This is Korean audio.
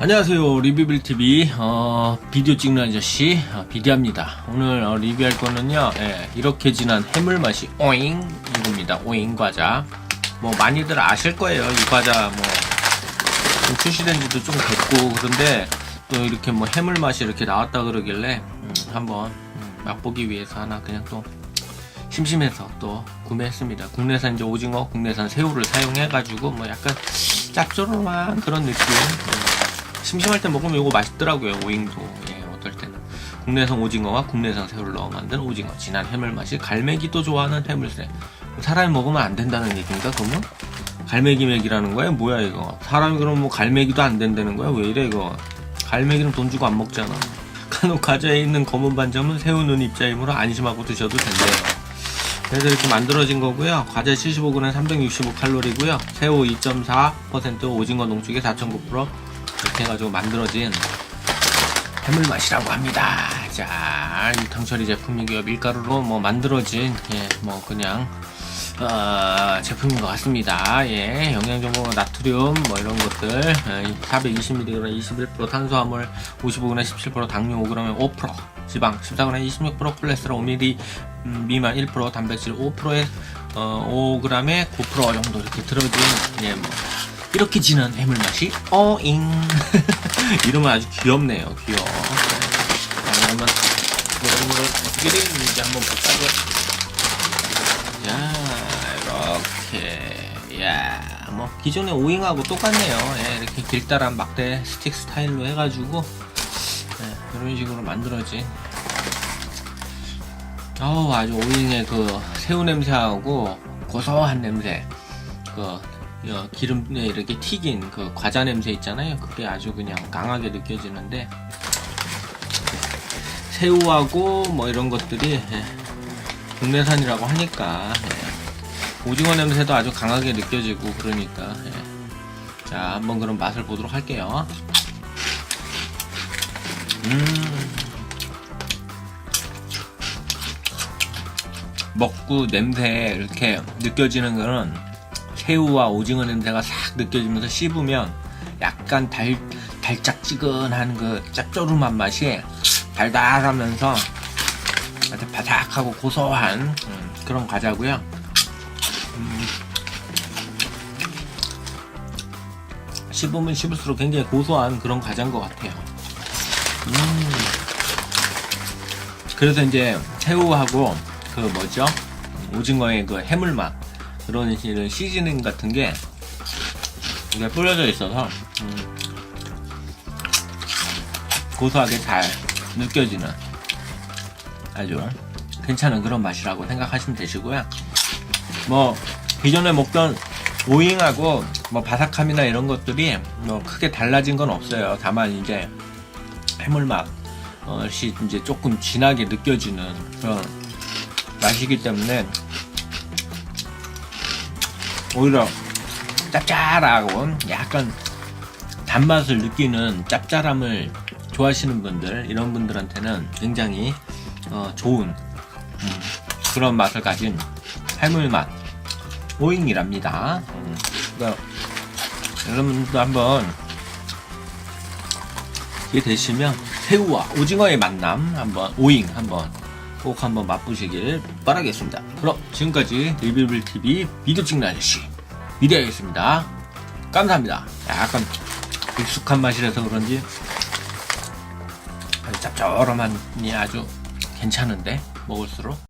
안녕하세요 리뷰빌TV 어, 비디오 찍는 아저씨 어, 비디입니다. 오늘 어, 리뷰할 거는요 예, 이렇게 진한 해물 맛이 오잉 이겁니다. 오잉 과자. 뭐 많이들 아실 거예요. 이 과자 뭐좀 출시된 지도 좀 됐고 그런데 또 이렇게 뭐 해물 맛이 이렇게 나왔다 그러길래 음, 한번 음, 맛보기 위해서 하나 그냥 또 심심해서 또 구매했습니다. 국내산 이제 오징어, 국내산 새우를 사용해 가지고 뭐 약간 짭조름한 그런 느낌. 음, 심심할 때 먹으면 이거 맛있더라고요. 오잉도 예, 어떨 때는 국내산 오징어와 국내산 새우를 넣어 만든 오징어 진한 해물 맛이 갈매기도 좋아하는 해물새. 사람이 먹으면 안 된다는 얘기인가 그러면? 갈매기 맥이라는 거야? 뭐야 이거? 사람이 그럼 뭐 갈매기도 안 된다는 거야? 왜 이래 이거? 갈매기는 돈 주고 안 먹잖아. 간혹 과자에 있는 검은 반점은 새우는 입자이므로 안심하고 드셔도 된대요. 그래서 이렇게 만들어진 거고요. 과자 75g에 365칼로리고요. 새우 2.4%, 오징어 농축에 4.9% 이렇게 해가지고 만들어진 해물 맛이라고 합니다. 자, 유탕처리 제품이고요. 밀가루로 뭐 만들어진 예, 뭐 그냥 어, 제품인 것 같습니다. 예, 영양 정보 나트륨 뭐 이런 것들 420mg 21% 탄수화물 55g 17% 당뇨 5g 5% 지방 14g 26% 콜레스테롤 5mg 음, 미만 1% 단백질 5%에 어, 5g에 9% 정도 이렇게 들어진 예, 뭐 이렇게 진한 해물 맛이 어잉. 이름은 아주 귀엽네요. 귀여워. 이런 걸 어떻게 되는지 한번 볼까요? 자 이렇게. 야뭐 기존의 오잉하고 똑같네요. 예, 이렇게 길다란 막대 스틱 스타일로 해가지고 예, 이런 식으로 만들어진 어우 아주 오잉의 그 새우 냄새하고 고소한 냄새. 그 어, 기름에 이렇게 튀긴 그 과자 냄새 있잖아요 그게 아주 그냥 강하게 느껴지는데 새우하고 뭐 이런 것들이 예, 국내산이라고 하니까 예. 오징어 냄새도 아주 강하게 느껴지고 그러니까 예. 자 한번 그럼 맛을 보도록 할게요 음 먹고 냄새 이렇게 느껴지는 거는 새우와 오징어 냄새가 싹 느껴지면서 씹으면 약간 달 달짝지근한 그 짭조름한 맛이 달달하면서 아주 바삭하고 고소한 음, 그런 과자고요. 음, 씹으면 씹을수록 굉장히 고소한 그런 과자인 것 같아요. 음, 그래서 이제 새우하고 그 뭐죠? 오징어의 그 해물맛 그런 이런 시즈닝 같은 게 이게 뿌려져 있어서 음, 고소하게 잘 느껴지는 아주 괜찮은 그런 맛이라고 생각하시면 되시고요. 뭐 기존에 먹던 오잉하고 뭐 바삭함이나 이런 것들이 뭐 크게 달라진 건 없어요. 다만 이제 해물 맛이 이제 조금 진하게 느껴지는 그런 맛이기 때문에 오히려 짭짤하고 약간 단맛을 느끼는 짭짤함을 좋아하시는 분들 이런 분들한테는 굉장히 어, 좋은 음, 그런 맛을 가진 해물 맛 오잉이랍니다. 음, 그러니까 여러분도 한번 기회 되시면 새우와 오징어의 만남 한번 오잉 한번 꼭 한번 맛보시길 바라겠습니다. 그럼 지금까지 리뷰빌 TV 비디오 찍는 아저씨 미디어였습니다. 감사합니다. 약간 익숙한 맛이라서 그런지 아주 짭조름하니 아주 괜찮은데 먹을수록